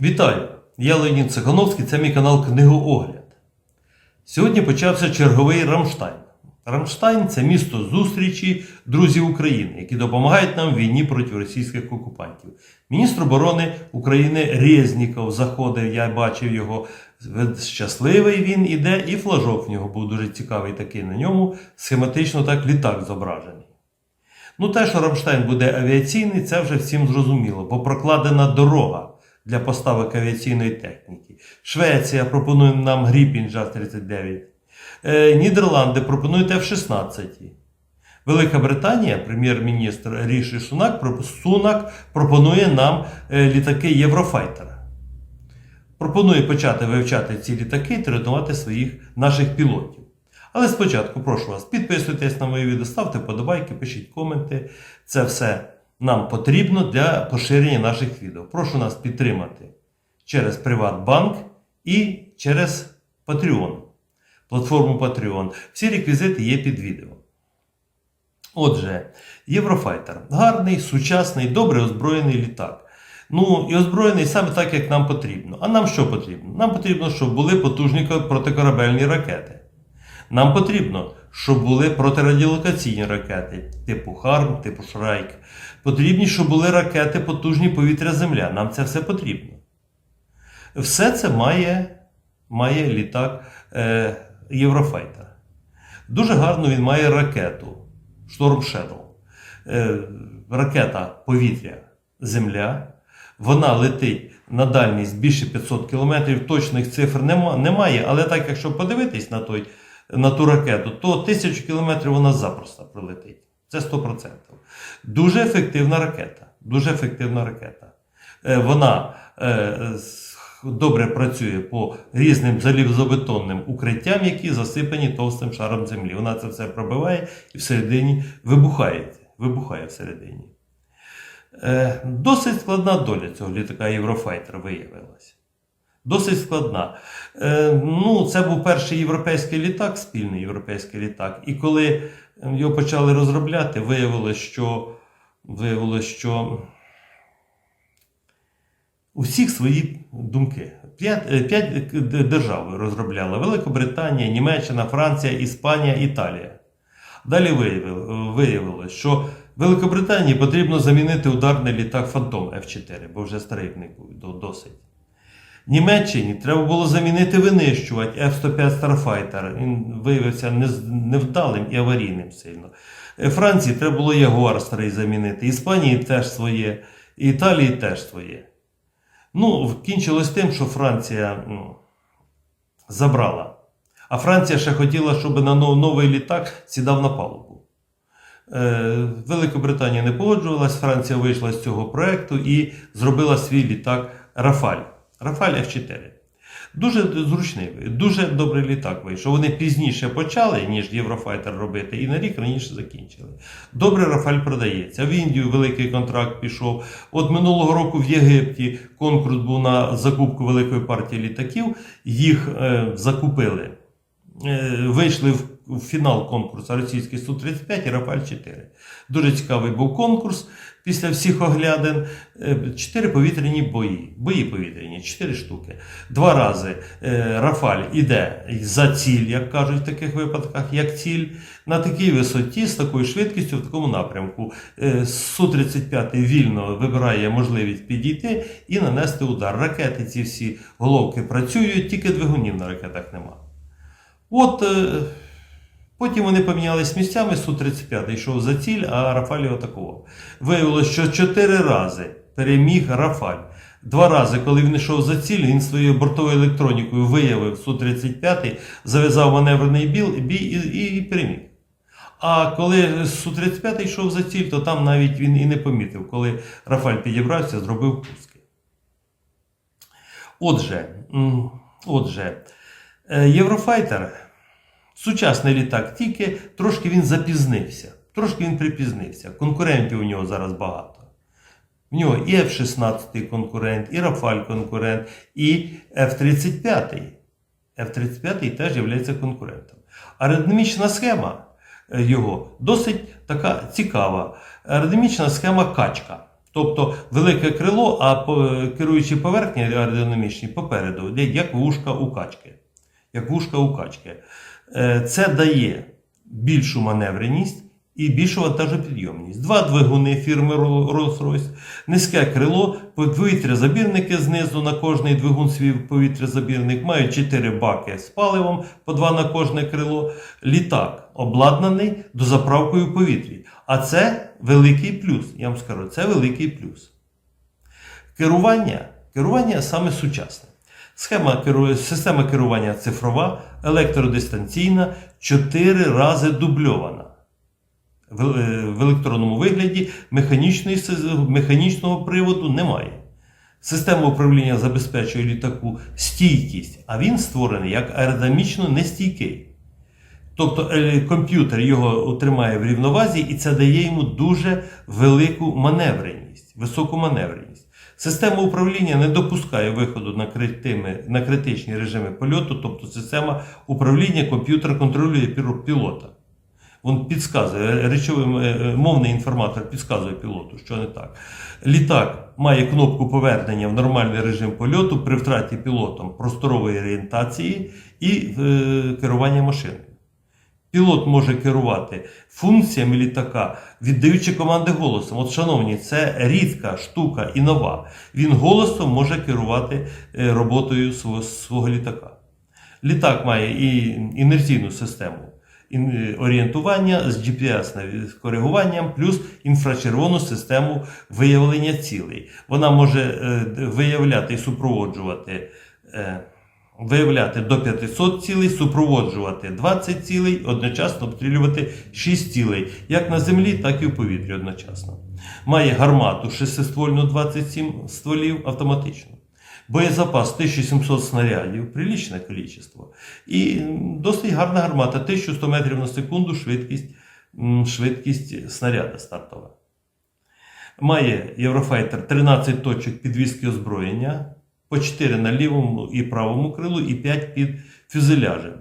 Вітаю! Я Леонід Цихановський, це мій канал Книгоогляд. Сьогодні почався черговий Рамштайн. Рамштайн це місто зустрічі друзів України, які допомагають нам в війні проти російських окупантів. Міністр оборони України Резніков заходив, я бачив його. Щасливий він іде, і флажок в нього був дуже цікавий такий на ньому, схематично так літак зображений. Ну, те, що Рамштайн буде авіаційний, це вже всім зрозуміло, бо прокладена дорога для поставок авіаційної техніки. Швеція пропонує нам Гріпін ЖАЗ-39. Е, Нідерланди пропонують F-16. Велика Британія, прем'єр-міністр Ріші Сунак, Сунак пропонує нам е, літаки Єврофайтера. Пропонує почати вивчати ці літаки і тренувати своїх наших пілотів. Але спочатку прошу вас, підписуйтесь на мої відео, ставте подобайки, пишіть коменти. Це все нам потрібно для поширення наших відео. Прошу нас підтримати через Приватбанк і через Patreon, платформу Patreon. Всі реквізити є під відео. Отже, Єврофайтер гарний, сучасний, добре озброєний літак. Ну і озброєний саме так, як нам потрібно. А нам що потрібно? Нам потрібно, щоб були потужні протикорабельні ракети. Нам потрібно, щоб були протирадіолокаційні ракети, типу Харм, типу Шрайк. Потрібні, щоб були ракети потужні повітря-земля. Нам це все потрібно. Все це має, має літак е, Єврофайтер. Дуже гарно він має ракету Storm Shadow. Е, ракета повітря Земля. Вона летить на дальність більше 500 км. Точних цифр нема, немає, але так, якщо подивитись на, той, на ту ракету, то 1000 км вона запросто пролетить. Це 100%. Дуже ефективна ракета. Дуже ефективна ракета. Е, Вона е, добре працює по різним залізобетонним укриттям, які засипані товстим шаром землі. Вона це все пробиває і всередині вибухає. Вибухає всередині. Е, Досить складна доля цього літака Єврофайтер виявилася. Досить складна. Е, Ну, це був перший європейський літак, спільний європейський літак. І коли е, його почали розробляти, виявилось, що, виявилось, що у всіх свої думки. П'ять, е, п'ять держав розробляли: Великобританія, Німеччина, Франція, Іспанія, Італія. Далі виявило- виявилось, що Великобританії потрібно замінити ударний літак Фантом F4, бо вже старий в них був досить. Німеччині треба було замінити винищувач F-105 Starfighter. Він виявився невдалим і аварійним сильно. Е, Франції треба було Ягуар старий замінити. Іспанії теж своє, Італії теж своє. Ну, кінчилось тим, що Франція ну, забрала. А Франція ще хотіла, щоб на новий літак сідав на палубу. Е, Великобританія не погоджувалась, Франція вийшла з цього проекту і зробила свій літак Рафаль. Рафаль F4. Дуже зручний, дуже добрий літак вийшов. Вони пізніше почали, ніж Єврофайтер робити, і на рік раніше закінчили. Добре, Рафаль продається. В Індію великий контракт пішов. От минулого року в Єгипті конкурс був на закупку великої партії літаків. Їх е, закупили. Е, вийшли в, в фінал конкурсу російський Су-35 і Рафаль 4. Дуже цікавий був конкурс. Після всіх оглядин е, чотири повітряні бої. Бої повітряні, чотири штуки. Два рази е, Рафаль іде за ціль, як кажуть в таких випадках, як ціль, на такій висоті, з такою швидкістю, в такому напрямку. Е, Су-35 вільно вибирає можливість підійти і нанести удар. Ракети ці всі головки працюють, тільки двигунів на ракетах нема. От потім вони помінялись місцями, Су-35 йшов за ціль, а Рафаль його атакував. Виявилося, що чотири рази переміг Рафаль. Два рази, коли він йшов за ціль, він своєю бортовою електронікою виявив Су-35, зав'язав маневрений бій і, і, і переміг. А коли Су-35 йшов за ціль, то там навіть він і не помітив, коли Рафаль підібрався, зробив пуски. Отже, отже, е, Єврофайтер сучасний літак, тільки трошки він запізнився. Трошки він припізнився. Конкурентів у нього зараз багато. В нього і F-16 конкурент, і Рафаль конкурент, і F-35. F-35 теж є конкурентом. Аеродинамічна схема е, його досить така цікава. Аеродинамічна схема качка. Тобто велике крило, а по- керуючі поверхні аеродинамічні попереду, як вушка у качки. Як вушка у качки. Е, Це дає більшу маневреність і більшу вантажопідйомність. Два двигуни фірми Rolls-Royce, низьке крило, повітрязабірники знизу на кожний двигун свій повітрязабірник, мають 4 баки з паливом, по два на кожне крило. Літак обладнаний дозаправкою в повітрі. А це великий плюс. Я вам скажу, це великий плюс. Керування, керування саме сучасне. Схема. Система керування цифрова, електродистанційна, 4 рази дубльована. В, е, електронному вигляді механічного приводу немає. Система управління забезпечує літаку стійкість, а він створений як аеродинамічно нестійкий. Тобто е, комп'ютер його утримає в рівновазі, і це дає йому дуже велику маневреність, високу маневреність. Система управління не допускає виходу на, критими, на критичні режими польоту, тобто система управління комп'ютер контролює пілота. Він підказує, речовий е, мовний інформатор підказує пілоту, що не так. Літак має кнопку повернення в нормальний режим польоту при втраті пілотом просторової орієнтації і е, керування машиною. Пілот може керувати функціями літака, віддаючи команди голосом. От, шановні, це рідка штука і нова. Він голосом може керувати е, роботою свого, свого літака. Літак має і інерційну систему е, орієнтування з GPS коригуванням, плюс інфрачервону систему виявлення цілей. Вона може е, виявляти і супроводжувати. Виявляти до 500 цілей, супроводжувати 20 цілей, одночасно обстрілювати 6 цілей, як на землі, так і в повітрі одночасно. Має гармату шестиствольну 27 стволів автоматично. Боєзапас 1700 снарядів, прилічне кількість. І досить гарна гармата, 1100 метрів на секунду швидкість, швидкість снаряда стартова. Має Єврофайтер 13 точок підвіски озброєння, по 4 на лівому і правому крилу, і 5 під фюзеляжем.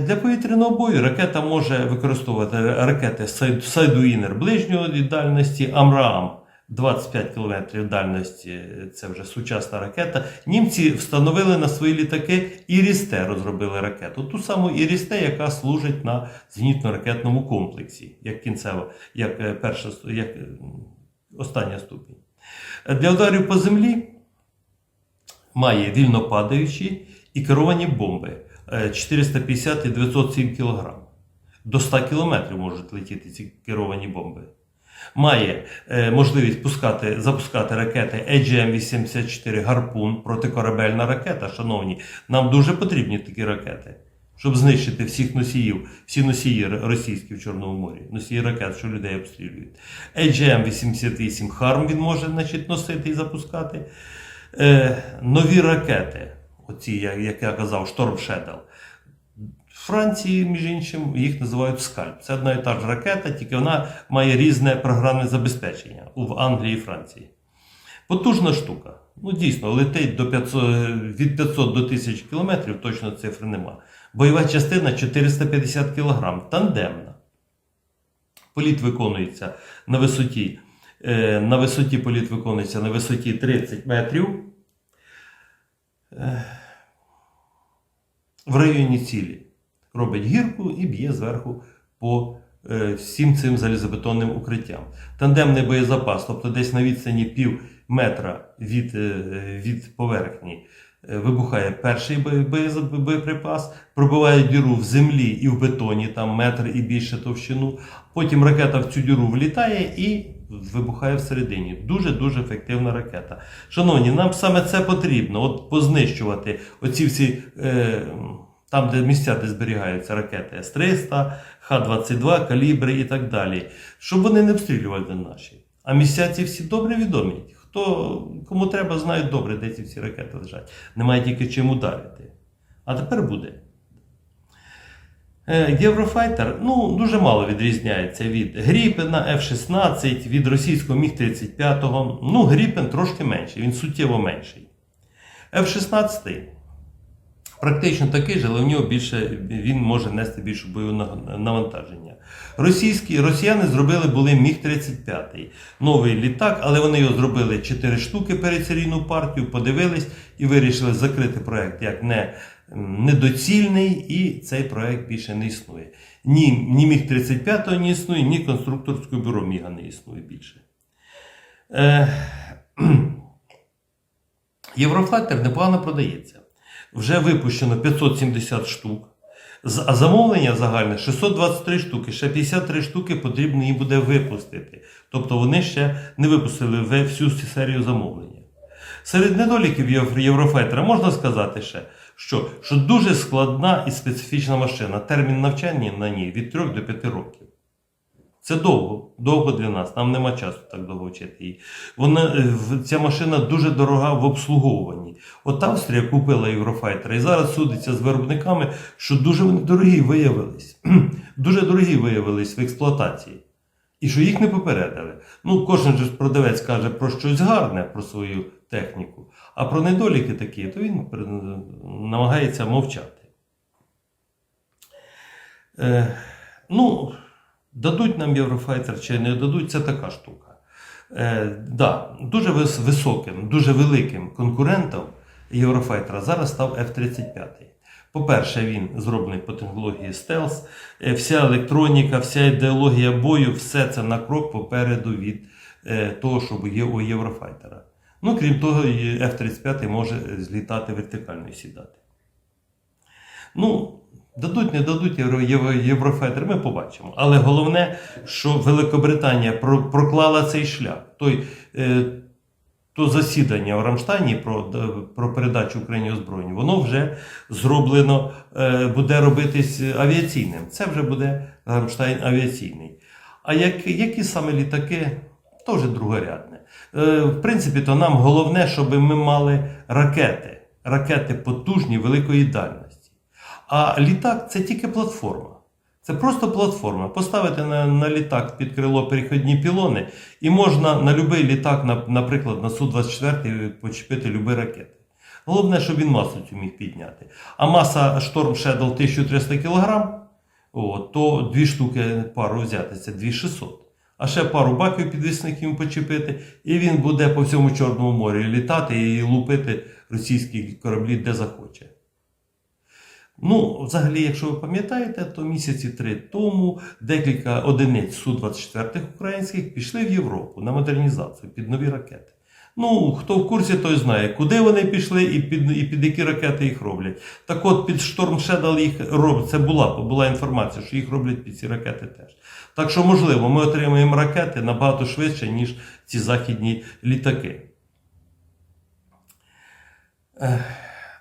Для повітряного бою ракета може використовувати ракети Сайдуїнер ближньої дальності, Амраам 25 км дальності, це вже сучасна ракета. Німці встановили на свої літаки Ірісте, розробили ракету. Ту саму Ірісте, яка служить на зенітно-ракетному комплексі, як кінцева, як е, перша, як остання ступінь. Для ударів по землі має вільно падаючі і керовані бомби е, 450 і 907 кг. До 100 км можуть летіти ці керовані бомби. Має е, можливість пускати, запускати ракети AGM-84 Гарпун протикорабельна ракета. Шановні, нам дуже потрібні такі ракети, щоб знищити всіх носіїв, всі носії російські в Чорному морі, носії ракет, що людей обстрілюють. AGM-88 Харм він може значить, носити і запускати. Е, нові ракети, оці, як, я казав, Шторм Шедел. Франції, між іншим, їх називають скальп. Це одна і та ж ракета, тільки вона має різне програмне забезпечення в Англії і Франції. Потужна штука. Ну, дійсно, летить до 500, від 500 до 1000 кілометрів, точно цифри нема. Бойова частина 450 кг, тандемна. Політ виконується на висоті. Е, На висоті політ виконується на висоті 30 метрів. Е, В районі цілі робить гірку і б'є зверху по е, всім цим залізобетонним укриттям. Тандемний боєзапас, тобто десь на відстані пів метра від, від поверхні, вибухає перший боєприпас, пробиває діру в землі і в бетоні, там метр і більше товщину. Потім ракета в цю діру влітає і вибухає всередині. Дуже-дуже ефективна ракета. Шановні, нам саме це потрібно. От познищувати оці всі. Е, там, де місця, де зберігаються ракети С-300, Х-22, калібри і так далі, щоб вони не обстрілювали наші. А місця ці всі добре відомі. Хто, кому треба, знають добре, де ці всі ракети лежать. Немає тільки чим ударити. А тепер буде. Е, Єврофайтер ну, дуже мало відрізняється від Гріпена, F-16, від російського Міг-35. Ну, Гріпен трошки менший, він суттєво менший. F-16 Практично такий же, але в нього більше він може нести більше бойове навантаження. Російські росіяни зробили були міг 35 новий літак, але вони його зробили 4 штуки перед серійну партію, подивились і вирішили закрити проект як не, недоцільний, і цей проект більше не існує. Ні, ні міг 35 не існує, ні конструкторського бюро Міга не існує більше. Е, Єврофайтер непогано продається. Вже випущено 570 штук. А замовлення загальне 623 штуки, ще 53 штуки потрібно їм буде випустити. Тобто вони ще не випустили всю серію замовлення. Серед недоліків Єв- можна сказати ще, що, що дуже складна і специфічна машина. Термін навчання на ній від 3 до 5 років. Це довго, довго для нас. Нам нема часу так довго вчити її. Вона, е, ця машина дуже дорога в обслуговуванні. От Австрія купила Єврофайтер і зараз судиться з виробниками, що дуже вони дорогі виявились. дуже дорогі виявились в експлуатації. І що їх не попередили. Ну, кожен же продавець каже про щось гарне про свою техніку, а про недоліки такі, то він намагається мовчати. Е, ну, дадуть нам Єврофайтер чи не дадуть, це така штука. Е, да, дуже високим, дуже великим конкурентом Єврофайтера зараз став F-35. По-перше, він зроблений по технології стелс. Е, Вся електроніка, вся ідеологія бою, все це на крок попереду від е, того, що є у Єврофайтера. Ну, крім того, F-35 може злітати вертикально і сідати. Ну, дадуть, не дадуть євро, євро, єврофайтер, ми побачимо. Але головне, що Великобританія проклала цей шлях. Той, е, то засідання в Рамштайні про, про передачу Україні озброєнь, воно вже зроблено, е, буде робитись авіаційним. Це вже буде Рамштайн авіаційний. А як, які саме літаки, вже другорядне. Е, в принципі, то нам головне, щоб ми мали ракети. Ракети потужні, великої дальності. А літак це тільки платформа. Це просто платформа. Поставити на, на літак під крило перехідні пілони, і можна на будь-який літак, на, наприклад, на Су-24 почепити любі ракети. Головне, щоб він масу цю міг підняти. А маса Storm Shadow 1300 кг, то дві штуки пару взяти, це 2600. А ще пару баків підвісних їм почепити, і він буде по всьому Чорному морі літати і лупити російські кораблі де захоче. Ну, взагалі, якщо ви пам'ятаєте, то місяці три тому декілька одиниць Су-24 українських пішли в Європу на модернізацію під нові ракети. Ну, хто в курсі, той знає, куди вони пішли і під, і під які ракети їх роблять. Так от під Шторм Shadow їх роблять. Це була, була інформація, що їх роблять під ці ракети теж. Так що, можливо, ми отримаємо ракети набагато швидше, ніж ці західні літаки.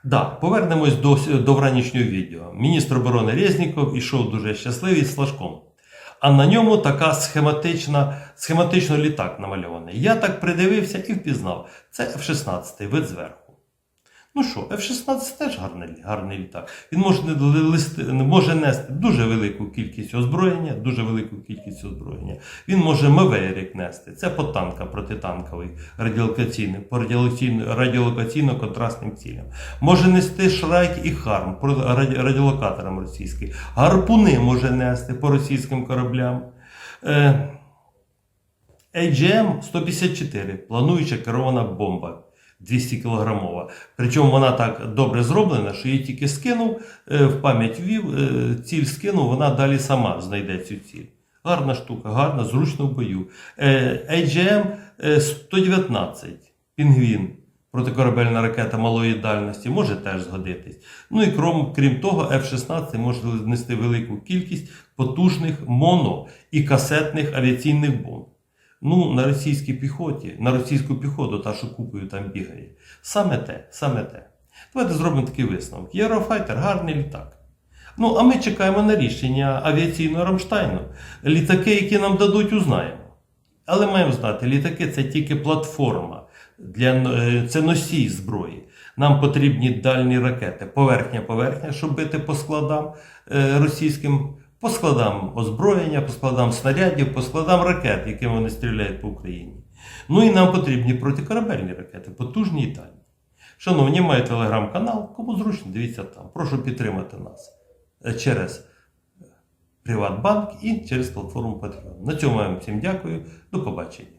Да, повернемось до, до вранішнього відео. Міністр оборони Резніков ішов дуже щасливий з флажком. А на ньому така схематична, схематично літак намальований. Я так придивився і впізнав. Це F-16, вид зверху. Ну що, F-16 теж гарний, гарний літак. Він може, не листи, може нести дуже велику кількість озброєння, дуже велику кількість озброєння. Він може Маверік нести. Це по танка протитанковий, радіолокаційний, по радіолокаційно- радіолокаційно-контрастним цілям. Може нести Шрайк і Харм по раді- радіолокаторам російським. Гарпуни може нести по російським кораблям. Е, AGM 154 плануюча керована бомба 200 кілограмова. Причому вона так добре зроблена, що її тільки скинув, е, в пам'ять ввів, е, ціль скинув, вона далі сама знайде цю ціль. Гарна штука, гарна, зручно в бою. AGM е, 119 Пінгвін. Протикорабельна ракета малої дальності може теж згодитись. Ну і крім, крім того, F-16 може нести велику кількість потужних моно і касетних авіаційних бомб. Ну, на російській піхоті, на російську піхоту, та, що купою там бігає. Саме те, саме те. Давайте зробимо такий висновок. Єврофайтер гарний літак. Ну, а ми чекаємо на рішення авіаційного Рамштайну. Літаки, які нам дадуть, узнаємо. Але маємо знати, літаки це тільки платформа, для, е, це носій зброї. Нам потрібні дальні ракети, поверхня-поверхня, щоб бити по складам е, російським, по складам озброєння, по складам снарядів, по складам ракет, якими вони стріляють по Україні. Ну і нам потрібні протикорабельні ракети, потужні і дальні. Шановні, маю телеграм-канал, кому зручно, дивіться там. Прошу підтримати нас е, через Приватбанк і через платформу Patreon. На цьому я вам всім дякую. До побачення.